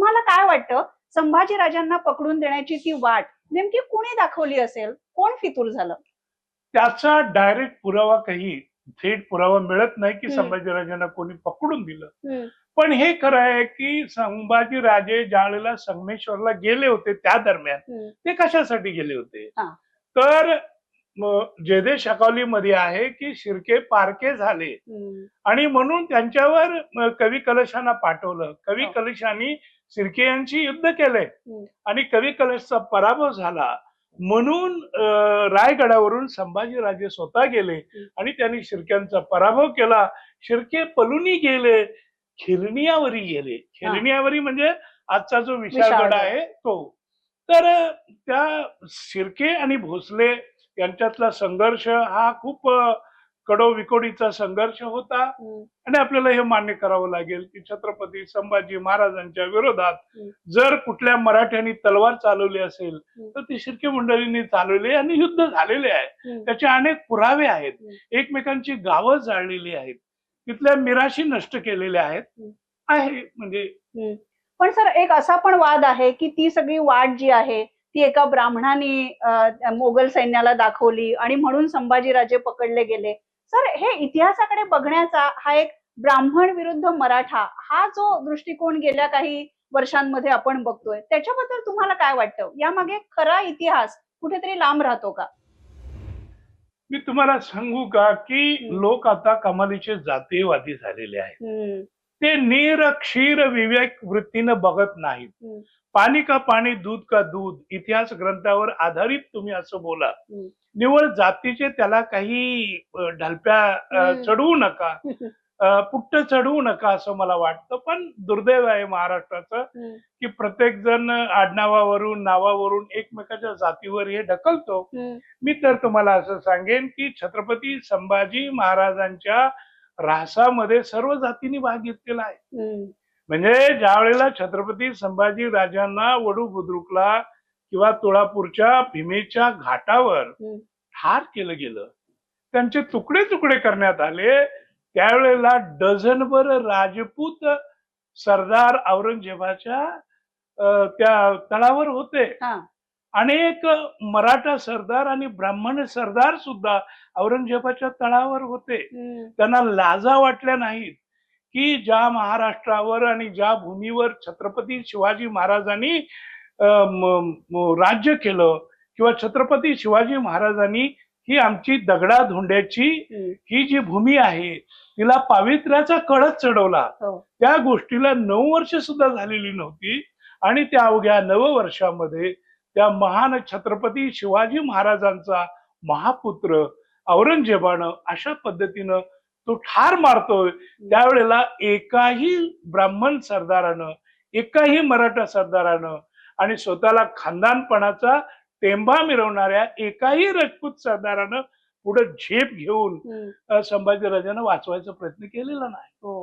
तुम्हाला काय वाटतं? संभाजीराजांना पकडून देण्याची ती वाट नेमकी कुणी दाखवली असेल? कोण फितूर झालं? त्याचा डायरेक्ट पुरावा काही थेट पुरावा मिळत नाही की हम्म. संभाजीराजांना कोणी पकडून दिलं. पण हे खरं आहे की संभाजीराजे ज्यावेळेला संगमेश्वरला गेले होते त्या दरम्यान ते कशासाठी गेले होते. तर म, जयदेशमध्ये आहे की शिर्के पारके झाले. आणि म्हणून त्यांच्यावर कवी कलशांना पाठवलं. कवी हो. कलशांनी शिर्के यांची युद्ध केले. आणि कवी कलशचा पराभव झाला. म्हणून रायगडावरून संभाजीराजे स्वतः गेले आणि त्यांनी शिर्क्यांचा पराभव केला. शिर्के पलुनी गेले खिरनियावरी गेले. खिरनियावरी म्हणजे आजचा जो विशाळगड. आहे तो. तर त्या शिर्के आणि भोसले यांच्यातला संघर्ष हा खूप अं, कडो विकोडीचा संघर्ष होता आणि आपल्याला हे मान्य करावं लागेल की छत्रपती संभाजी महाराजांच्या विरोधात. जर कुठल्या मराठ्यांनी तलवार चालवली असेल. तर ती शिर्के मंडळींनी चालवली आणि युद्ध झालेले आहे. त्याचे अनेक पुरावे आहेत. एकमेकांची गावं जाळलेली आहेत तिथल्या मिराशी नष्ट केलेल्या आहेत. आहे म्हणजे. पण सर एक असा पण वाद आहे की ती सगळी वाट जी आहे ती एका ब्राह्मणाने मोगल सैन्याला दाखवली आणि म्हणून संभाजीराजे पकडले गेले. सर हे इतिहासाकडे बघण्याचा हा एक ब्राह्मण विरुद्ध मराठा हा जो दृष्टिकोन गेल्या काही वर्षांमध्ये आपण बघतोय त्याच्याबद्दल तुम्हाला काय वाटतं? यामागे खरा इतिहास कुठेतरी लांब राहतो का? मी तुम्हाला सांगू का की. लोक आता कमालीचे जातीयवादी झालेले आहेत. ते नीर क्षीर विवेक वृत्तीनं बघत नाहीत. पाणी का पाणी दूध का दूध इतिहास ग्रंथावर आधारित तुम्ही असं बोला. निवळ जातीचे त्याला काही ढलप्या. चढवू नका. पुट्ट चढवू नका असं मला वाटतं. पण दुर्दैव आहे महाराष्ट्राचं की प्रत्येक जण आडनावावरून नावावरून एकमेकाच्या जातीवर हे ढकलतो. मी तर तुम्हाला असं सांगेन की छत्रपती संभाजी महाराजांच्या ऱ्हासामध्ये सर्व जातींनी भाग घेतलेला आहे म्हणजे ज्या वेळेला छत्रपती संभाजी राजांना वडू बुद्रुकला किंवा तुळापूरच्या भीमेच्या घाटावर. ठार केलं गेलं त्यांचे तुकडे तुकडे करण्यात आले त्यावेळेला डझनभर राजपूत सरदार औरंगजेबाच्या त्या तळावर होते. अनेक मराठा सरदार आणि ब्राह्मण सरदार सुद्धा औरंगजेबाच्या तळावर होते त्यांना लाजा वाटल्या नाहीत की ज्या महाराष्ट्रावर आणि ज्या भूमीवर छत्रपती शिवाजी महाराजांनी राज्य केलं किंवा छत्रपती शिवाजी महाराजांनी ही आमची दगडा धोंड्याची. ही जी भूमी आहे तिला पावित्र्याचा कळस चढवला हो. त्या गोष्टीला नऊ वर्ष सुद्धा झालेली नव्हती आणि त्या अवघ्या नव वर्षामध्ये त्या महान छत्रपती शिवाजी महाराजांचा महापुत्र औरंगजेबानं अशा पद्धतीनं तो ठार मारतोय. त्यावेळेला एकाही ब्राह्मण सरदारानं एकाही मराठा सरदारानं आणि स्वतःला खानदानपणाचा टेंबा मिरवणाऱ्या एकाही राजपूत सरदारानं पुढे झेप घेऊन संभाजीराजानं वाचवायचा प्रयत्न केलेला नाही. हो.